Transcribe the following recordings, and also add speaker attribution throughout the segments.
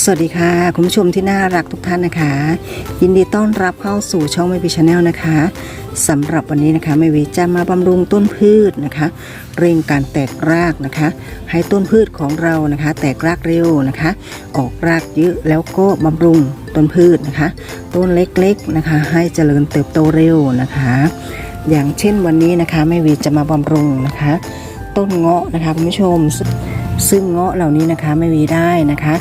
Speaker 1: สวัสดีค่ะ คุณผู้ชมที่น่ารักทุกท่านนะคะ ยินดีต้อนรับเข้าสู่ช่องไม่พีชาแนลนะคะสำหรับวันนี้นะคะไม่วีจะมาบำรุงต้นพืชนะคะ เร่งการแตกรากนะคะ ให้ต้นพืชของเรานะคะ แตกรากเร็วนะคะ ออกรากเยอะแล้วก็บำรุงต้นพืชนะคะ ต้นเล็กๆนะคะ ให้เจริญเติบโตเร็วนะคะ อย่างเช่นวันนี้นะคะไม่วีจะมาบำรุงนะคะ ต้นเงาะนะคะคุณผู้ชม ซึ่งเงาะเหล่านี้นะคะไม่วีได้นะคะ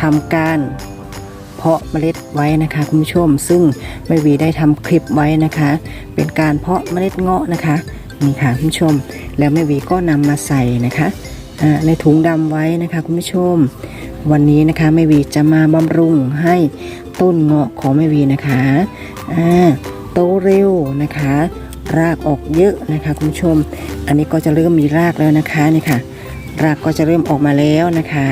Speaker 1: ทำการเพาะเมล็ดไว้นะคะคุณผู้ชม ซึ่งไม่วีได้ทำคลิปไว้นะคะ เป็นการเพาะเมล็ดเงาะนะคะนี่ค่ะคุณผู้ชม แล้วแม่วีก็นำมาใส่นะคะในถุงดำไว้นะคะคุณผู้ชม วันนี้นะคะแม่วีจะมาบำรุงให้ต้นเงาะของแม่วีนะคะโตเร็วนะคะ รากออกเยอะนะคะคุณผู้ชม อันนี้ก็จะเริ่มมีรากแล้วนะคะนี่ค่ะ รากก็จะเริ่มออกมาแล้วนะคะ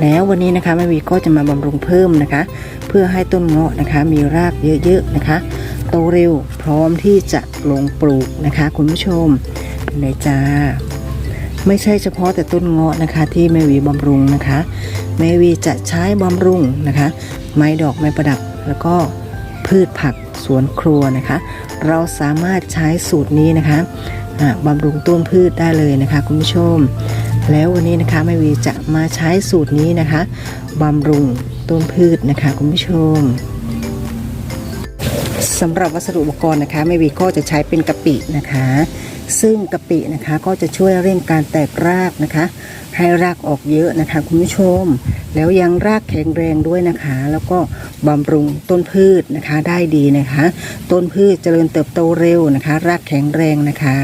Speaker 1: แล้ววันนี้นะคะแม่วีก็จะมาบำรุงเพิ่มนะคะ เพื่อให้ต้นเงาะนะคะ มีรากเยอะๆนะคะ โตเร็วพร้อมที่จะลงปลูกนะคะ คุณผู้ชมเลยจ้าไม่ใช่เฉพาะแต่ต้นเงาะนะคะ ที่แม่วีบำรุงนะคะแม่วีจะใช้บำรุงนะคะ ไม้ดอกไม้ประดับแล้วก็พืชผักสวนครัวนะคะ เราสามารถใช้สูตรนี้นะคะบำรุงต้นพืชได้เลยนะคะ คุณผู้ชม แล้ววันนี้นะคะแม่วีจะมาใช้สูตรนี้นะคะบำรุงต้นพืชนะคะคุณผู้ชมสำหรับวัสดุอุปกรณ์นะคะแม่วีก็จะใช้เป็นกะปินะคะ ซึ่งกะปินะคะก็จะช่วยเร่งการแตกรากนะคะ ให้รากออกเยอะนะคะคุณผู้ชม แล้วยังรากแข็งแรงด้วยนะคะ แล้วก็บำรุงต้นพืชนะคะได้ดีนะคะ ต้นพืชเจริญเติบโตเร็วนะคะ รากแข็งแรงนะคะ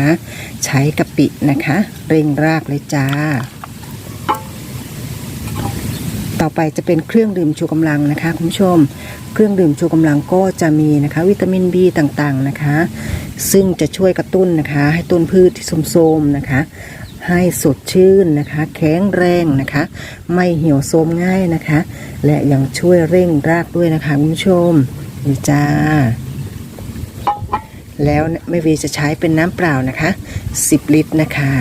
Speaker 1: ใช้กะปินะคะ เร่งรากเลยจ้า ต่อไปจะเป็นเครื่องดื่มชูกำลังนะคะคุณผู้ชม เครื่องดื่มชูกำลังก็จะมีนะคะ วิตามิน B ต่างๆนะคะ ซึ่งจะช่วยกระตุ้นนะคะ ให้ต้นพืชที่โทมๆนะคะ ให้สดชื่นนะคะ แข็งแรงนะคะ ไม่เหี่ยวโทรมง่ายนะคะ และยังช่วยเร่งรากด้วยนะคะคุณผู้ชมนี่จ้าแล้วแม่วีจะใช้เป็นน้ำเปล่านะคะ 10 ลิตรนะคะ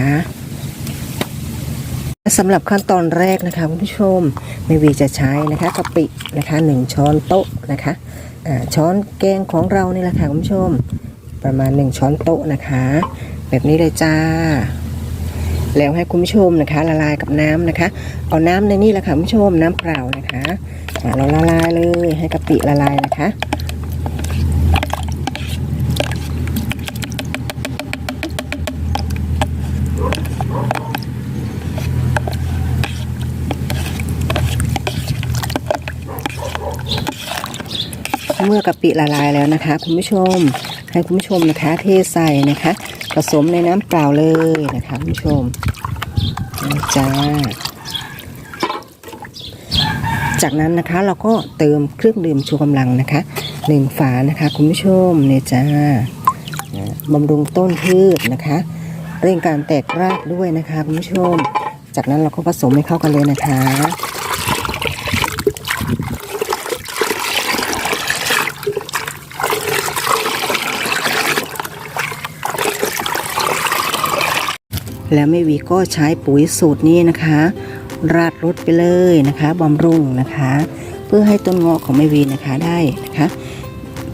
Speaker 1: สำหรับขั้นตอนแรกนะคะคุณผู้ชมแม่วีจะใช้นะคะกะปินะคะหนึ่งช้อนโต๊ะนะคะช้อนแกงของเรานี่แหละค่ะคุณผู้ชม ประมาณ 1 ช้อนโต๊ะนะคะ แบบนี้เลยจ้า แล้วให้คุณผู้ชมนะคะ ละลายกับน้ำนะคะ เอาน้ำในนี่แหละค่ะคุณผู้ชมน้ำเปล่านะคะเราละลายเลยให้กะปิละลายนะคะ เมื่อกะปิละลายแล้วนะคะ คุณผู้ชมให้คุณผู้ชมนะคะเทใส่นะคะ ผสมในน้ำเปล่าเลยนะคะคุณผู้ชมจ้าจากนั้นนะคะเราก็เติมเครื่องดื่มชูกำลังนะคะหนึ่งฝานะคะ คุณผู้ชมเนี่ยจ้าอ่าบำรุงต้นพืชนะคะ เร่งการแตกรากด้วยนะคะคุณผู้ชม จากนั้นเราก็ผสมให้เข้ากันเลยนะคะ แล้วแม่วีก็ใช้ปุ๋ยสูตรนี้นะคะ ราดรดไปเลยนะคะบำรุงนะคะ เพื่อให้ต้นงาะของแม่วีนะคะได้นะคะ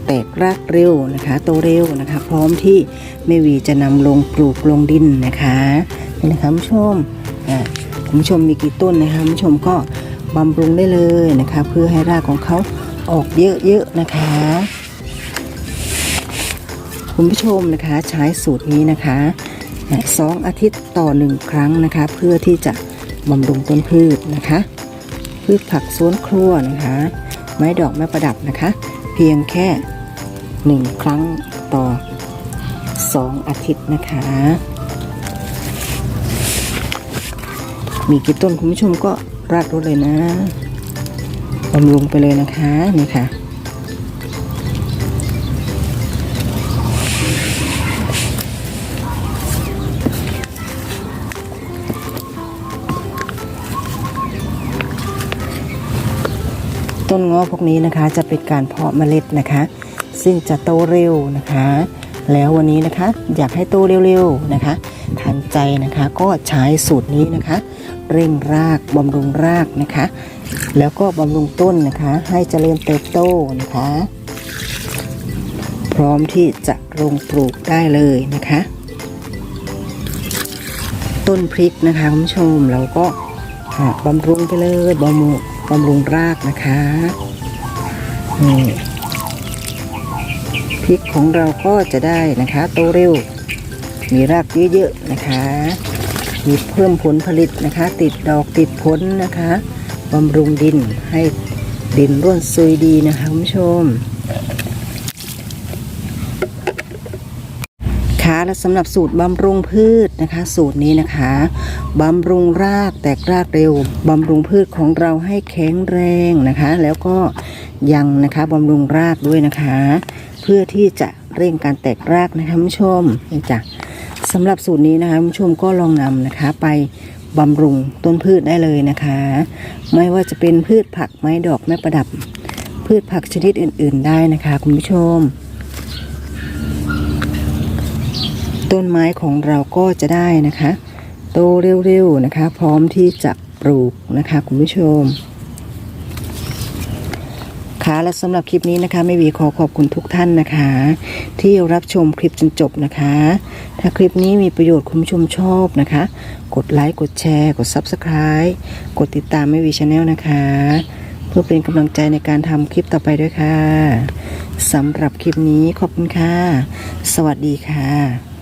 Speaker 1: แตกรากเร็วนะคะ โตเร็วนะคะ พร้อมที่แม่วีจะนำลงปลูกลงดินนะคะนี่นะคะคุณผู้ชมอ่าคุณผู้ชมมีกี่ต้นนะคะคุณผู้ชมก็บำรุงได้เลยนะคะ เพื่อให้รากของเขาออกเยอะๆนะคะคุณผู้ชมนะคะใช้สูตรนี้นะคะ สองอาทิตย์ต่อหนึ่งครั้งนะคะ เพื่อที่จะบำรุงต้นพืชนะคะ พืชผักสวนครัวนะคะ ไม้ดอกไม้ประดับนะคะ เพียงแค่หนึ่งครั้งต่อสองอาทิตย์นะคะ มีกี่ต้นคุณผู้ชมก็ราดรดเลยนะบำรุงไปเลยนะคะนี่ค่ะ ต้นงาะพวกนี้นะคะจะเป็นการเพาะเมล็ดนะคะ ซึ่งจะโตเร็วนะคะ แล้ววันนี้นะคะอยากให้โตเร็วๆนะคะทันใจนะคะก็ใช้สูตรนี้นะคะ เร่งรากบำรุงรากนะคะ แล้วก็บำรุงต้นนะคะ ให้เจริญเติบโตนะคะ พร้อมที่จะลงปลูกได้เลยนะคะ ต้นพริกนะคะคุณผู้ชมเราก็บำรุงไปเลยบำรุง บำรุงรากนะคะนี่พริกของเราก็จะได้นะคะโตเร็ว มีรากเยอะๆนะคะ มีเพิ่มผลผลิตนะคะ ติดดอกติดผลนะคะบำรุงดินให้ดินร่วนซุยดีนะคะคุณผู้ชม คะและสำหรับสูตรบำรุงพืชนะคะ สูตรนี้นะคะบำรุงรากแตกรากเร็วบำรุงพืชของเราให้แข็งแรงนะคะ แล้วก็ยังนะคะบำรุงรากด้วยนะคะ เพื่อที่จะเร่งการแตกรากนะคะคุณผู้ชมนี่จ้ะสำหรับสูตรนี้นะคะคุณผู้ชมก็ลองนำนะคะไปบำรุงต้นพืชได้เลยนะคะ ไม่ว่าจะเป็นพืชผักไม้ดอกไม้ประดับ พืชผักชนิดอื่น ๆ ได้นะคะ คุณผู้ชม ต้นไม้ของเราก็จะได้นะคะ โตเร็วๆนะคะ พร้อมที่จะปลูกนะคะคุณผู้ชมค่ะและสำหรับคลิปนี้นะคะไม่วีขอขอบคุณทุกท่านนะคะ ที่รับชมคลิปจนจบนะคะ ถ้าคลิปนี้มีประโยชน์คุณผู้ชมชอบนะคะ กดไลค์กดแชร์ กด Subscribe กดติดตามไม่วีชาแนลนะคะ เพื่อเป็นกำลังใจในการทำคลิปต่อไปด้วยค่ะสำหรับคลิปนี้ขอบคุณค่ะ สวัสดีค่ะ